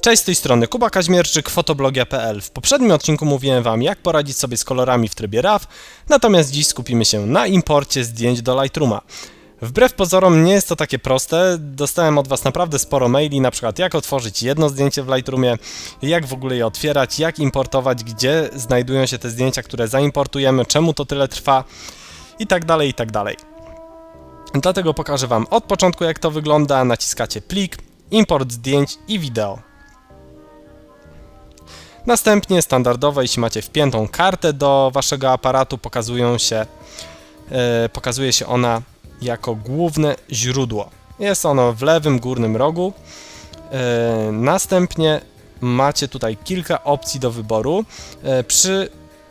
Cześć z tej strony Kuba Kaźmierczyk, fotoblogia.pl. W poprzednim odcinku mówiłem Wam, jak poradzić sobie z kolorami w trybie RAW, natomiast dziś skupimy się na imporcie zdjęć do Lightrooma. Wbrew pozorom nie jest to takie proste, dostałem od Was naprawdę sporo maili, na przykład jak otworzyć jedno zdjęcie w Lightroomie, jak w ogóle je otwierać, jak importować, gdzie znajdują się te zdjęcia, które zaimportujemy, czemu to tyle trwa i tak dalej, i tak dalej. Dlatego pokażę Wam od początku jak to wygląda, naciskacie plik, import zdjęć i wideo. Następnie standardowo, jeśli macie wpiętą kartę do waszego aparatu, pokazują się, e, pokazuje się ona jako główne źródło. Jest ono w lewym górnym rogu. E, następnie macie tutaj kilka opcji do wyboru. E, przy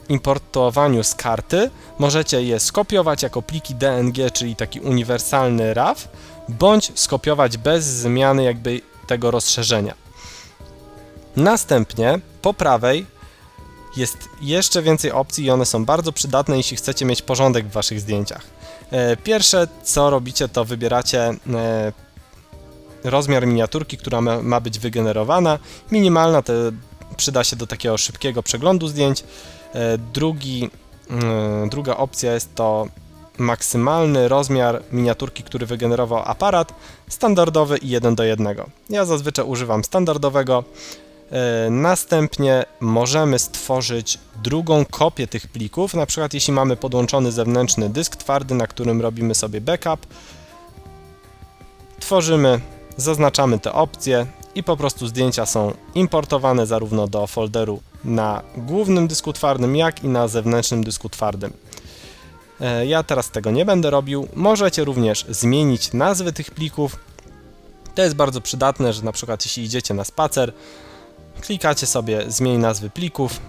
importowaniu z karty możecie je skopiować jako pliki DNG, czyli taki uniwersalny RAW, bądź skopiować bez zmiany jakby tego rozszerzenia. Następnie po prawej jest jeszcze więcej opcji i one są bardzo przydatne, jeśli chcecie mieć porządek w waszych zdjęciach. E, Pierwsze co robicie to wybieracie e, rozmiar miniaturki, która ma, ma być wygenerowana. Minimalna to przyda się do takiego szybkiego przeglądu zdjęć. E, Drugi, mm, druga opcja jest to maksymalny rozmiar miniaturki, który wygenerował aparat, standardowy i 1 do 1. Ja zazwyczaj używam standardowego. E, Następnie możemy stworzyć drugą kopię tych plików, na przykład jeśli mamy podłączony zewnętrzny dysk twardy, na którym robimy sobie backup. Tworzymy, zaznaczamy te opcje i po prostu zdjęcia są importowane zarówno do folderu na głównym dysku twardym, jak i na zewnętrznym dysku twardym. E, Ja teraz tego nie będę robił. Możecie również zmienić nazwy tych plików. To jest bardzo przydatne, że na przykład jeśli idziecie na spacer, klikacie sobie zmień nazwy plików,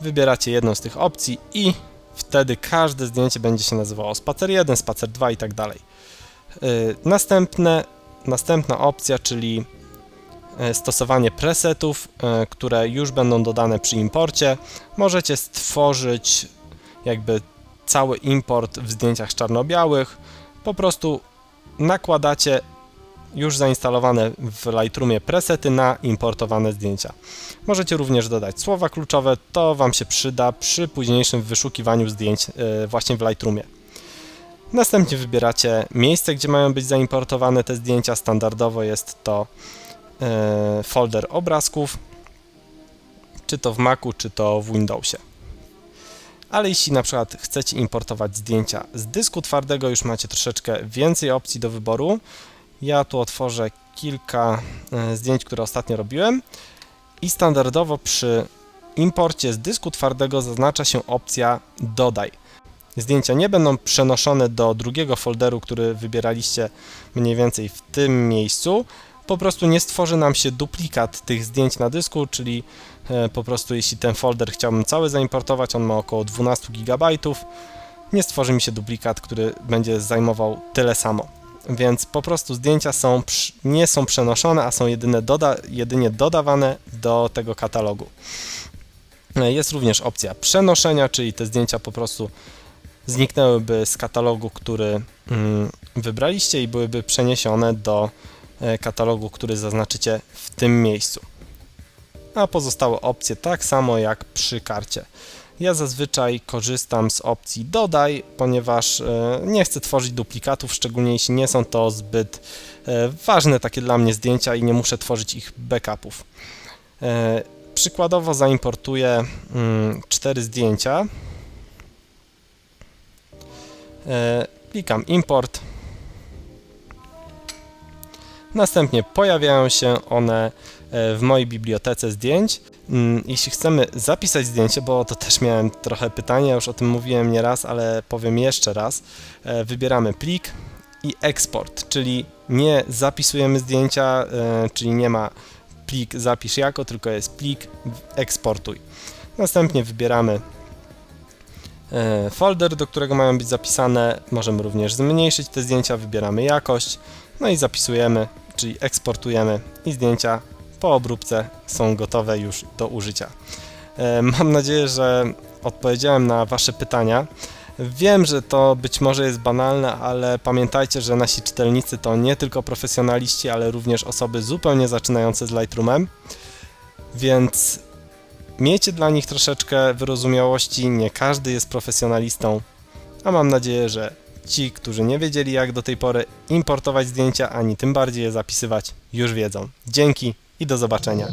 wybieracie jedną z tych opcji i wtedy każde zdjęcie będzie się nazywało spacer 1, spacer 2 i tak dalej. Yy, Następne, następna opcja, czyli stosowanie presetów, yy, które już będą dodane przy imporcie. Możecie stworzyć jakby cały import w zdjęciach czarno-białych. Po prostu nakładacie już zainstalowane w Lightroomie presety na importowane zdjęcia. Możecie również dodać słowa kluczowe, to Wam się przyda przy późniejszym wyszukiwaniu zdjęć e, właśnie w Lightroomie. Następnie wybieracie miejsce, gdzie mają być zaimportowane te zdjęcia. Standardowo jest to e, folder obrazków, czy to w Macu, czy to w Windowsie. Ale jeśli na przykład chcecie importować zdjęcia z dysku twardego, już macie troszeczkę więcej opcji do wyboru. Ja tu otworzę kilka e, zdjęć, które ostatnio robiłem i standardowo przy imporcie z dysku twardego zaznacza się opcja dodaj. Zdjęcia nie będą przenoszone do drugiego folderu, który wybieraliście mniej więcej w tym miejscu. Po prostu nie stworzy nam się duplikat tych zdjęć na dysku, czyli e, po prostu jeśli ten folder chciałbym cały zaimportować, on ma około 12 GB, nie stworzy mi się duplikat, który będzie zajmował tyle samo więc po prostu zdjęcia są, nie są przenoszone, a są jedynie, doda, jedynie dodawane do tego katalogu. E, Jest również opcja przenoszenia, czyli te zdjęcia po prostu zniknęłyby z katalogu, który mm, wybraliście i byłyby przeniesione do katalogu, który zaznaczycie w tym miejscu. A pozostałe opcje tak samo jak przy karcie. Ja zazwyczaj korzystam z opcji dodaj, ponieważ e, nie chcę tworzyć duplikatów, szczególnie jeśli nie są to zbyt e, ważne takie dla mnie zdjęcia i nie muszę tworzyć ich backupów. E, Przykładowo zaimportuję mm, cztery zdjęcia. E, Klikam import. Następnie pojawiają się one e, w mojej bibliotece zdjęć. Mm, Jeśli chcemy zapisać zdjęcie, bo to też miałem trochę pytania, już o tym mówiłem nieraz, ale powiem jeszcze raz. E, Wybieramy plik i eksport, czyli nie zapisujemy zdjęcia, e, czyli nie ma plik zapisz jako, tylko jest plik eksportuj. Następnie wybieramy folder, do którego mają być zapisane. Możemy również zmniejszyć te zdjęcia, wybieramy jakość, no i zapisujemy, czyli eksportujemy i zdjęcia po obróbce są gotowe już do użycia. E, Mam nadzieję, że odpowiedziałem na Wasze pytania. Wiem, że to być może jest banalne, ale pamiętajcie, że nasi czytelnicy to nie tylko profesjonaliści, ale również osoby zupełnie zaczynające z Lightroomem, więc miejcie dla nich troszeczkę wyrozumiałości, nie każdy jest profesjonalistą, a mam nadzieję, że ci, którzy nie wiedzieli jak do tej pory importować zdjęcia, ani tym bardziej je zapisywać, już wiedzą. Dzięki i do zobaczenia.